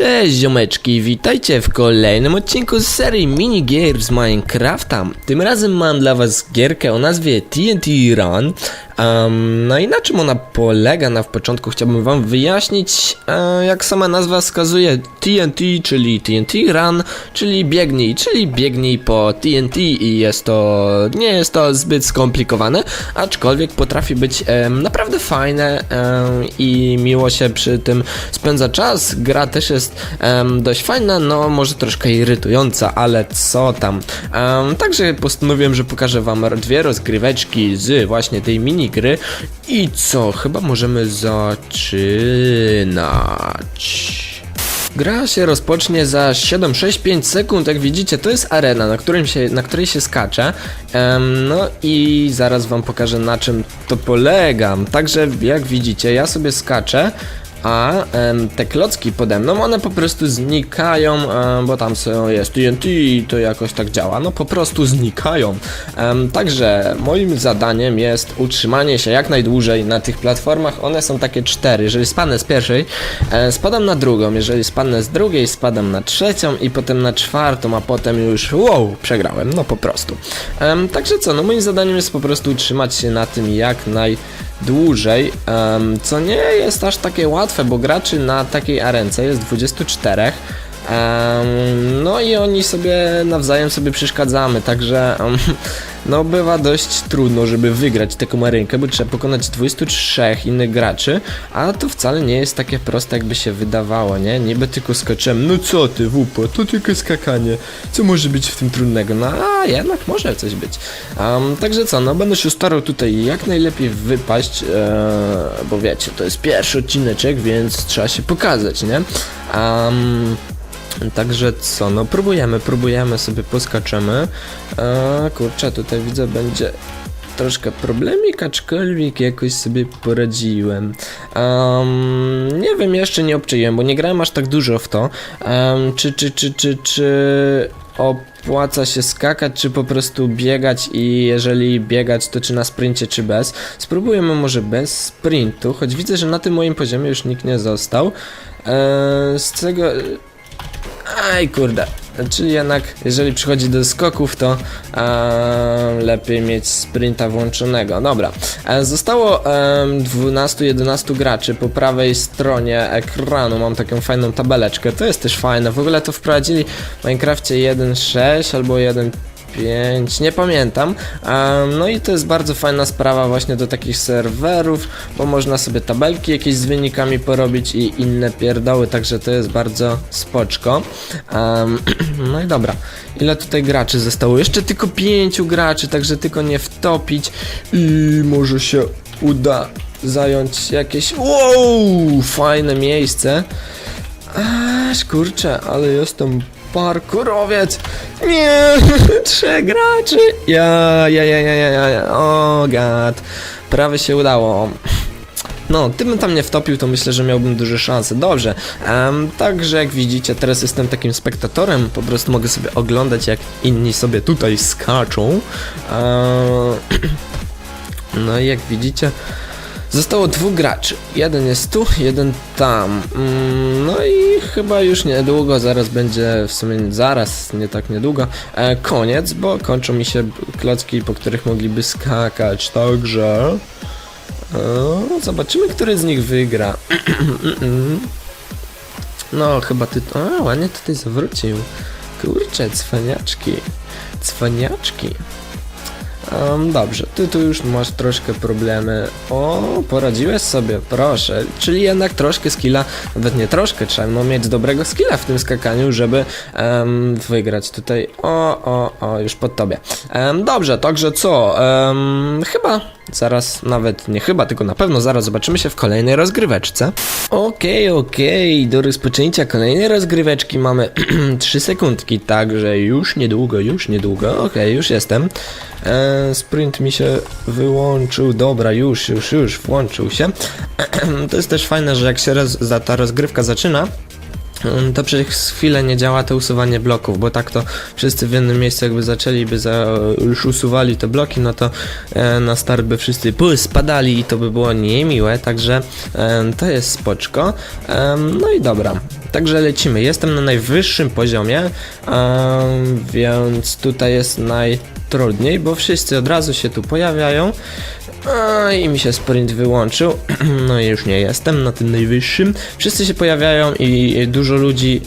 Cześć ziomeczki, witajcie w kolejnym odcinku z serii minigier z Minecrafta. Tym razem mam dla was gierkę o nazwie TNT Run. Um, no i na czym ona polega? Na w początku chciałbym wam wyjaśnić, e, jak sama nazwa wskazuje TNT, czyli TNT Run, czyli biegnij, czyli biegnij po TNT i jest to, nie jest to zbyt skomplikowane, aczkolwiek potrafi być em, naprawdę fajne em, i miło się przy tym spędza czas. Gra też jest em, dość fajna, no może troszkę irytująca, ale co tam. Em, także postanowiłem, że pokażę wam dwie rozgryweczki z właśnie tej minigry i co, chyba możemy zaczynać. Gra się rozpocznie za 7-6-5 sekund, jak widzicie to jest arena, na, którym się, na której się skacze. Em, No i zaraz wam pokażę na czym to polega. Także jak widzicie ja sobie skaczę a em, te klocki pode mną, one po prostu znikają, em, bo tam są, jest TNT i to jakoś tak działa, no po prostu znikają. Em, także moim zadaniem jest utrzymanie się jak najdłużej na tych platformach, one są takie cztery, jeżeli spadnę z pierwszej, e, spadam na drugą, jeżeli spadnę z drugiej, spadam na trzecią i potem na czwartą, a potem już, wow, przegrałem, no po prostu. Em, także co, no moim zadaniem jest po prostu utrzymać się na tym jak naj dłużej, co nie jest aż takie łatwe, bo graczy na takiej arence jest 24. em, no i oni sobie nawzajem sobie przeszkadzamy, także no bywa dość trudno, żeby wygrać taką arenkę, bo trzeba pokonać 23 innych graczy, a to wcale nie jest takie proste, jakby się wydawało, nie? Niby tylko skoczyłem, no co ty, wupo, to tylko skakanie, co może być w tym trudnego? No a jednak może coś być. Em, także co, no będę się starał tutaj jak najlepiej wypaść, e, bo wiecie, to jest pierwszy odcineczek, więc trzeba się pokazać, nie? Em, Także co, no próbujemy, próbujemy sobie poskaczemy. E, kurczę, tutaj widzę będzie troszkę problemik, aczkolwiek jakoś sobie poradziłem. Em, nie wiem, jeszcze nie obczyłem, bo nie grałem aż tak dużo w to. Em, czy, czy, czy, czy, czy opłaca się skakać, czy po prostu biegać i jeżeli biegać, to czy na sprincie, czy bez. Spróbujemy może bez sprintu, choć widzę, że na tym moim poziomie już nikt nie został. E, z tego... Aj kurde. Czyli jednak, jeżeli przychodzi do skoków, to e, lepiej mieć sprinta włączonego. Dobra. E, zostało e, 12-11 graczy po prawej stronie ekranu. Mam taką fajną tabeleczkę. To jest też fajne. W ogóle to wprowadzili w Minecrafcie 1.6 albo 1. 5, nie pamiętam. No i to jest bardzo fajna sprawa właśnie do takich serwerów, bo można sobie tabelki jakieś z wynikami porobić i inne pierdoły, także to jest bardzo spoczko. No i dobra, ile tutaj graczy zostało? Jeszcze tylko 5 graczy, także tylko nie wtopić i może się uda zająć jakieś wow, fajne miejsce. Aż kurczę, ale jestem parkurowiec. Nie, trzech graczy. Ja, ja, ja, ja, ja, ja. O, gad. Prawie się udało. No, gdybym tam nie wtopił, to myślę, że miałbym duże szanse. Dobrze, em, także jak widzicie, teraz jestem takim spektatorem, po prostu mogę sobie oglądać, jak inni sobie tutaj skaczą. Eee, no i jak widzicie, Zostało dwóch graczy. Jeden jest tu, jeden tam. Mm, No i chyba już niedługo, zaraz będzie, w sumie zaraz, nie tak niedługo, e, koniec, bo kończą mi się klocki, po których mogliby skakać. Także. E, zobaczymy, który z nich wygra. No, chyba ty. A, ładnie tutaj zawrócił. Kurczę, cwaniaczki. Cwaniaczki. Um, dobrze, ty tu już masz troszkę problemy. O, poradziłeś sobie, proszę. Czyli jednak troszkę skilla, nawet nie troszkę, trzeba no, mieć dobrego skilla w tym skakaniu, żeby em, wygrać tutaj. O, o, o, już pod tobie. Em, dobrze, także co? Em, chyba zaraz, nawet nie chyba, tylko na pewno zaraz zobaczymy się w kolejnej rozgryweczce. Okej, okej, do rozpoczęcia kolejnej rozgryweczki mamy 3 sekundki, także już niedługo, już niedługo. Okej, już jestem. E, sprint mi się wyłączył, dobra, już, już, już, włączył się. to jest też fajne, że jak się roz, ta rozgrywka zaczyna, to przez chwilę nie działa to usuwanie bloków, bo tak to wszyscy w jednym miejscu jakby zaczęliby za, już usuwali te bloki, no to e, na start by wszyscy pu, spadali i to by było niemiłe, także e, to jest spoczko. E, no i dobra, Także lecimy. Jestem na najwyższym poziomie, em, więc tutaj jest najtrudniej, bo wszyscy od razu się tu pojawiają. I mi się sprint wyłączył. No i już nie jestem na tym najwyższym. Wszyscy się pojawiają i dużo ludzi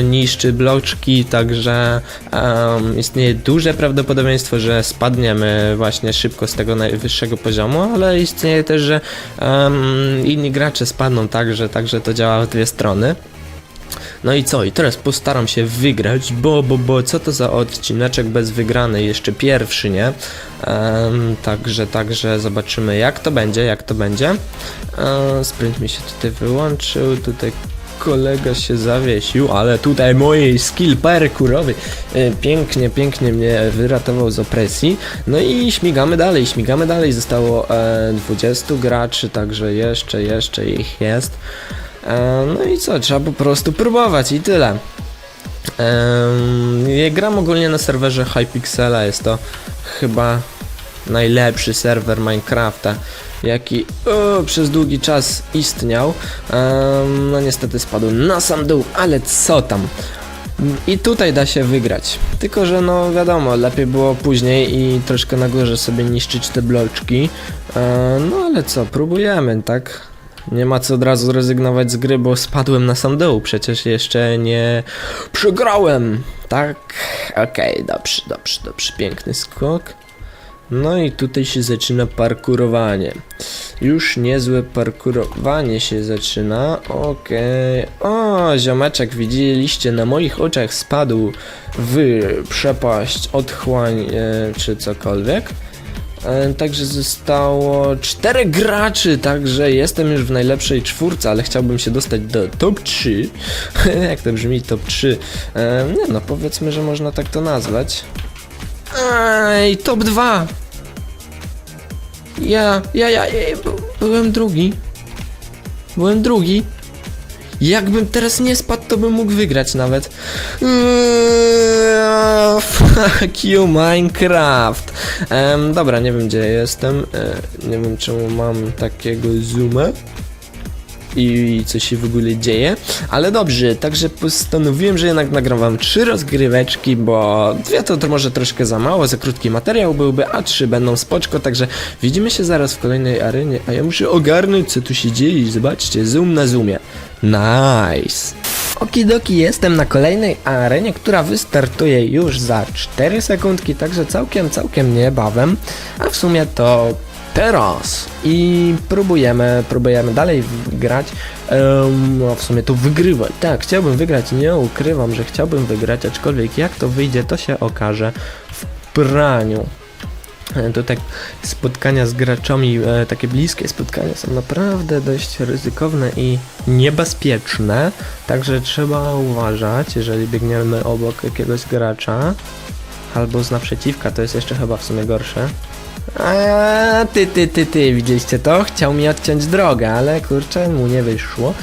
y, niszczy bloczki, także em, istnieje duże prawdopodobieństwo, że spadniemy właśnie szybko z tego najwyższego poziomu, ale istnieje też, że em, inni gracze spadną także, także to działa w dwie strony. No i co? I teraz postaram się wygrać, bo, bo, bo, co to za odcineczek bez wygranej, jeszcze pierwszy, nie? Także, także zobaczymy jak to będzie, jak to będzie. E, sprint mi się tutaj wyłączył, tutaj kolega się zawiesił, ale tutaj mój skill parkourowy e, pięknie, pięknie mnie wyratował z opresji. No i śmigamy dalej, śmigamy dalej. Zostało e, 20 graczy, także jeszcze, jeszcze ich jest. E, no i co, trzeba po prostu próbować i tyle. Em, ja gram ogólnie na serwerze Hypixela, jest to chyba najlepszy serwer Minecrafta, jaki o, przez długi czas istniał. Em, no niestety spadł na sam dół, ale co tam. I tutaj da się wygrać. Tylko, że no wiadomo, lepiej było później i troszkę na górze sobie niszczyć te bloczki. E, no ale co, próbujemy, tak? Nie ma co od razu rezygnować z gry, bo spadłem na sam dół. Przecież jeszcze nie przegrałem. Tak? Okej, dobrze, dobrze, dobrze. Piękny skok. No i tutaj się zaczyna parkurowanie. Już niezłe parkurowanie się zaczyna. Okej. O, ziomeczek, widzieliście, na moich oczach spadł w przepaść, otchłań e, czy cokolwiek. E, Także zostało czterech graczy, także jestem już w najlepszej czwórce, ale chciałbym się dostać do top 3. Jak to brzmi top 3? E, nie no, powiedzmy, że można tak to nazwać. Ej, top 2! Ja, ja, ja, ja by- byłem drugi. Byłem drugi. Jakbym teraz nie spadł, to bym mógł wygrać nawet. Eee, Fuck you, Minecraft. Dobra, nie wiem gdzie jestem. E, nie wiem czemu mam takiego zooma. I co się w ogóle dzieje. Ale dobrze, także postanowiłem, że jednak nagram wam trzy rozgryweczki, bo dwie to, to może troszkę za mało, za krótki materiał byłby, a trzy będą spoczko, także widzimy się zaraz w kolejnej arenie, a ja muszę ogarnąć co tu się dzieje. Zobaczcie, zoom na zoomie. Nice. Okidoki, jestem na kolejnej arenie, która wystartuje już za 4 sekundki, także całkiem, całkiem niebawem, a w sumie to teraz. I próbujemy, próbujemy dalej grać, um, no w sumie to wygrywać, tak, chciałbym wygrać, nie ukrywam, że chciałbym wygrać, aczkolwiek jak to wyjdzie, to się okaże w praniu. E, Tutaj spotkania z graczami, e, takie bliskie spotkania są naprawdę dość ryzykowne i niebezpieczne, także trzeba uważać, jeżeli biegniemy obok jakiegoś gracza albo z naprzeciwka, to jest jeszcze chyba w sumie gorsze. A ty, ty, ty, ty, widzieliście to? Chciał mi odciąć drogę, ale kurczę, mu nie wyszło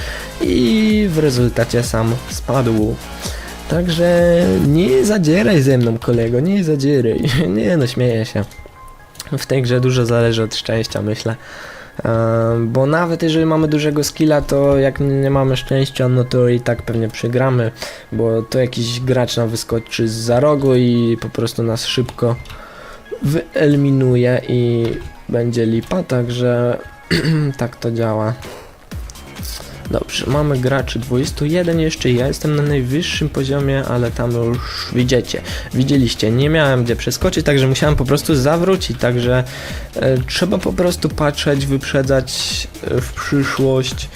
i w rezultacie sam spadł. Także nie zadzieraj ze mną, kolego, nie zadzieraj. Nie no, śmieję się. W tej grze dużo zależy od szczęścia, myślę. Ehm, Bo nawet jeżeli mamy dużego skilla, to jak nie mamy szczęścia, no to i tak pewnie przegramy, bo to jakiś gracz nam wyskoczy z za rogu i po prostu nas szybko wyeliminuje i będzie lipa, także tak to działa. Dobrze, mamy graczy 21 jeszcze, ja jestem na najwyższym poziomie, ale tam już widzicie, widzieliście, nie miałem gdzie przeskoczyć, także musiałem po prostu zawrócić, także e, trzeba po prostu patrzeć, wyprzedzać e, w przyszłość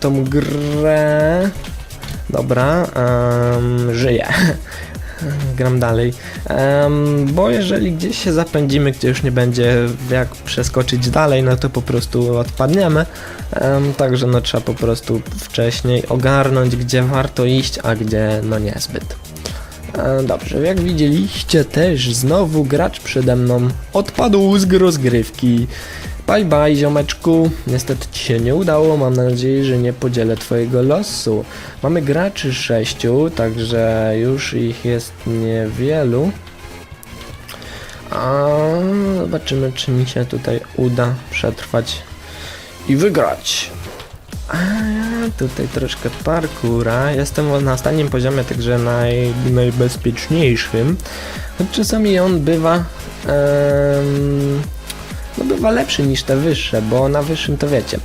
tą grę. Dobra, em, żyję. Gram dalej. Bo jeżeli gdzieś się zapędzimy, gdzie już nie będzie jak przeskoczyć dalej, no to po prostu odpadniemy. Em, także no trzeba po prostu wcześniej ogarnąć, gdzie warto iść, a gdzie no niezbyt. Dobrze, jak widzieliście też znowu gracz przede mną odpadł z rozgrywki. Bye bye ziomeczku, niestety ci się nie udało, mam nadzieję, że nie podzielę twojego losu. Mamy graczy sześciu, także już ich jest niewielu. A zobaczymy, czy mi się tutaj uda przetrwać i wygrać. A, tutaj troszkę parkura. Jestem na ostatnim poziomie, także naj, najbezpieczniejszym. Choć czasami on bywa. em, no bywa lepszy niż te wyższe, bo na wyższym to wiecie.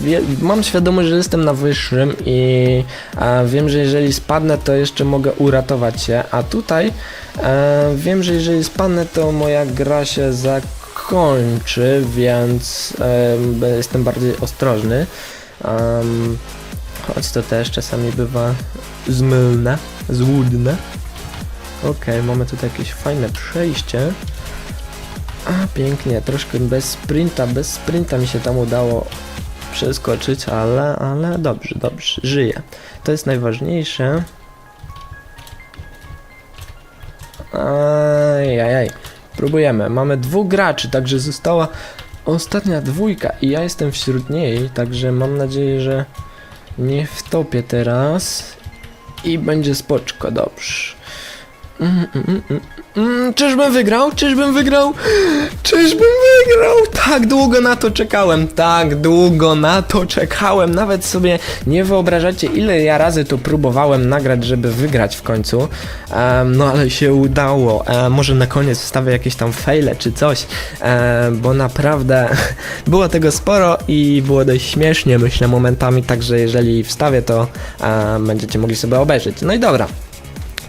Wie, mam świadomość, że jestem na wyższym i a, wiem, że jeżeli spadnę, to jeszcze mogę uratować się, a tutaj e, wiem, że jeżeli spadnę, to moja gra się zakończy, więc e, jestem bardziej ostrożny. Um, choć to też czasami bywa zmylne, złudne. Okej, mamy tutaj jakieś fajne przejście. A, pięknie, troszkę bez sprinta, bez sprinta mi się tam udało przeskoczyć, ale, ale dobrze, dobrze, żyję. To jest najważniejsze. Ajajaj, próbujemy. Mamy dwóch graczy, także została ostatnia dwójka i ja jestem wśród niej, także mam nadzieję, że nie wtopię teraz i będzie spoczko, dobrze. Mm, mm, mm, mm, czyżbym wygrał? Czyżbym wygrał? Czyżbym wygrał? Tak długo na to czekałem, tak długo na to czekałem. Nawet sobie nie wyobrażacie, ile ja razy to próbowałem nagrać, żeby wygrać w końcu. No ale się udało. E, może na koniec wstawię jakieś tam faile czy coś, e, bo naprawdę było tego sporo i było dość śmiesznie, myślę, momentami. Także jeżeli wstawię, to e, będziecie mogli sobie obejrzeć. No i dobra.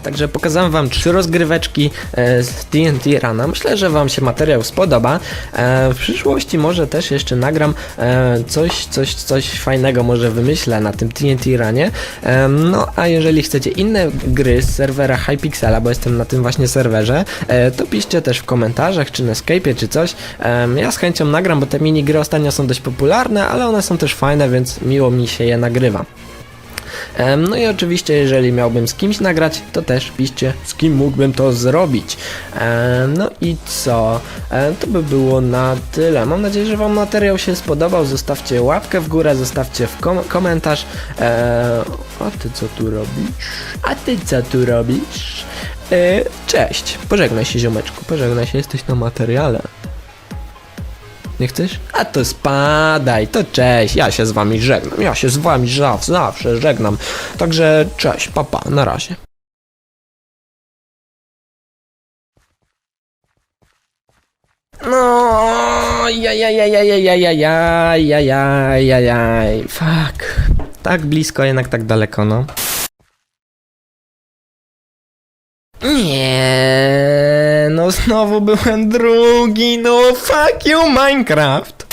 Także pokazałem wam trzy rozgryweczki e, z TNT Rana. Myślę, że wam się materiał spodoba. E, w przyszłości może też jeszcze nagram e, coś, coś, coś fajnego może wymyślę na tym TNT Runie. E, no a jeżeli chcecie inne gry z serwera Hypixela, bo jestem na tym właśnie serwerze, to piszcie też w komentarzach, czy na Skype'ie, czy coś. Ja z chęcią nagram, bo te minigry ostatnio są dość popularne, ale one są też fajne, więc miło mi się je nagrywa. No i oczywiście, jeżeli miałbym z kimś nagrać, to też piszcie, z kim mógłbym to zrobić. No i co? To by było na tyle. Mam nadzieję, że Wam materiał się spodobał. Zostawcie łapkę w górę, zostawcie w kom komentarz. A ty co tu robisz? A ty co tu robisz? E, Cześć. Pożegnaj się, ziomeczku. Pożegnaj się, jesteś na materiale. Nie chcesz? A to spadaj, to cześć, ja się z wami żegnam, ja się z wami zawsze, zawsze żegnam. Także cześć, papa, na razie. No, jajajajajajajajajajajaj, fuck. Tak blisko, jednak tak daleko, no. Nie, znowu byłem drugi, no fuck you Minecraft.